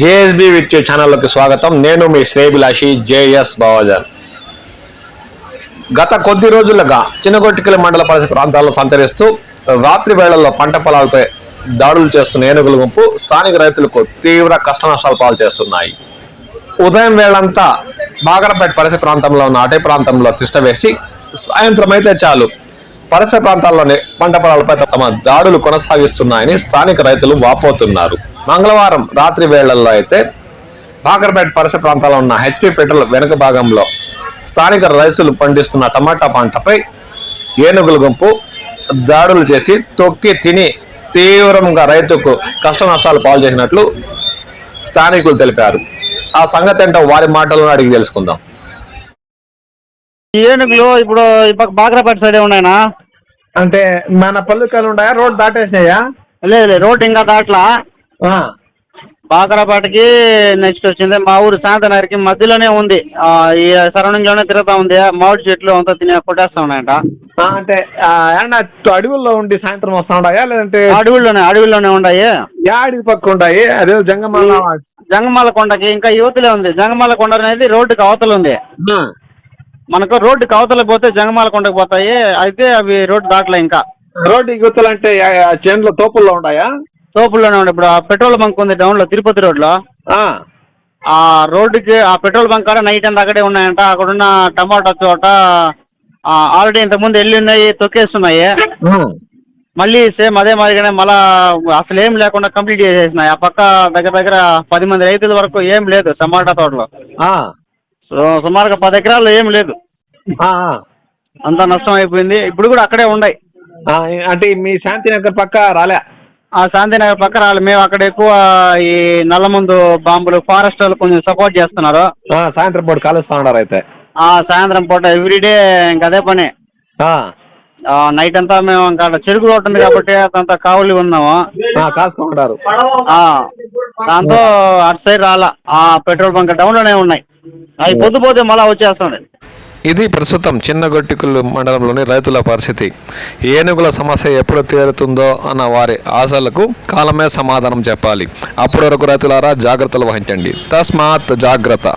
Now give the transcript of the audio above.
JSB with ఛానల్లోకి స్వాగతం. నేను మీ శ్రేభిలాషి జేఎస్ బావాజాన్ గత కొద్ది రోజులుగా చిన్నగొట్టికల మండల పరిసర ప్రాంతాల్లో సంచరిస్తూ రాత్రి వేళల్లో పంట పొలాలపై దాడులు చేస్తున్న ఏనుగుల గుంపు స్థానిక రైతులకు తీవ్ర కష్టనష్టాలు పాలు చేస్తున్నాయి. ఉదయం వేళంతా బాగరపేట పరిసర ప్రాంతంలో ఉన్న అటే ప్రాంతంలో తిష్టవేసి సాయంత్రం అయితే చాలు. పరిసర ప్రాంతాల్లోని పంట పొలాలపై తమ దాడులు కొనసాగిస్తున్నాయని స్థానిక రైతులు వాపోతున్నారు. మంగళవారం రాత్రి వేళల్లో అయితే బాగరపేట పరిసర ప్రాంతాల్లో ఉన్న హెచ్పి పెట్రోల్ వెనుక భాగంలో స్థానిక రైతులు పండిస్తున్న టమాటా పంటపై ఏనుగుల గుంపు దాడులు చేసి తొక్కి తిని తీవ్రంగా రైతుకు కష్ట నష్టాలు పాలు చేసినట్లు స్థానికులు తెలిపారు. ఆ సంగతి ఏంటో వారి మాటలను అడిగి తెలుసుకుందాం. ఈ ఏనుగులు ఇప్పుడు బాగ్రాపేట సైడే ఉన్నాయనా? అంటే మన పల్లెకాలు ఉన్నాయా? రోడ్ దాటేసినాయా? లేదు రోడ్ ఇంకా దాట్లా. బాగ్రాపేటకి నెక్స్ట్ వచ్చింది. మా ఊరు శాంతనగర్కి మధ్యలోనే ఉంది. ఆ, ఈ సరౌండింగ్లోనే తిరుగుతా ఉంది. మామిడి చెట్లు అంతా తినే కొట్టేస్తా ఉన్నాయంట. అంటే ఏమన్నా అడవుల్లో ఉండి సాయంత్రం వస్తా ఉన్నాయా లేదంటే అడవుల్లోనే అడవుల్లోనే ఉన్నాయి యా అడవి పక్క ఉంటాయి అదే జంగమాల జంగమాల కొండకి ఇంకా యువతలే ఉంది. జంగమాల కొండ అనేది రోడ్డుకి అవతల ఉంది. మనకు రోడ్డుకి అవతల పోతే జంగమాల కొండకి పోతాయి. అయితే అవి రోడ్డు దాటలే ఇంకా. రోడ్డు యువతలు అంటే చేనులో తోపుల్లో ఉన్నాయా తోపుల్లోనే ఉంది ఇప్పుడు ఆ పెట్రోల్ బంక్ ఉంది డౌన్లో తిరుపతి రోడ్లో. ఆ, ఆ రోడ్డుకి ఆ పెట్రోల్ బంక్ కాడ నైట్ అంతా అక్కడే ఉన్నాయంట. అక్కడున్న టమాటా చోట ఆల్రెడీ ఇంతకుముందు వెళ్ళి ఉన్నాయి తొక్కేస్తున్నాయి. మళ్ళీ సేమ్ అదే మాదిరిగానే మళ్ళా అసలు ఏం లేకుండా కంప్లీట్ చేసేసినాయి. ఆ పక్క దగ్గర దగ్గర పది మంది రైతుల వరకు ఏం లేదు టమాటా తోటలో. సో సుమారుగా పది ఎకరాల్లో ఏం లేదు. అంతా నష్టం అయిపోయింది. ఇప్పుడు కూడా అక్కడే ఉన్నాయి. అంటే మీ శాంతినగర్ పక్క రాలే. శాంతినగర్ పక్క రాలి మేము అక్కడ ఎక్కువ ఈ నల్లమందు బాంబులు ఫారెస్ట్ వాళ్ళు కొంచెం సపోర్ట్ చేస్తున్నారు. సాయంత్రం పూట కాలుస్తా ఉన్నారు అయితే. ఆ సాయంత్రం పూట ఎవ్రీడే ఇంక అదే పని. నైట్ అంతా మేము ఇంకా అక్కడ చెరుకు రోడ్డు ఉంది కాబట్టి అదంతా కావలి ఉన్నాము. దాంతో అటు సైడ్ రాలా. ఆ పెట్రోల్ బంక్ డౌన్లోనే ఉన్నాయి. అవి పొద్దుపోతే మళ్ళీ వచ్చేస్తుంది. ఇది ప్రస్తుతం చిన్నగొట్టికులు మండలంలోని రైతుల పరిస్థితి. ఏనుగుల సమస్య ఎప్పుడు తీరుతుందో అన్న వారి ఆశలకు కాలమే సమాధానం చెప్పాలి. అప్పటి వరకు రైతులారా జాగ్రత్తలు వహించండి. తస్మాత్ జాగ్రత్త.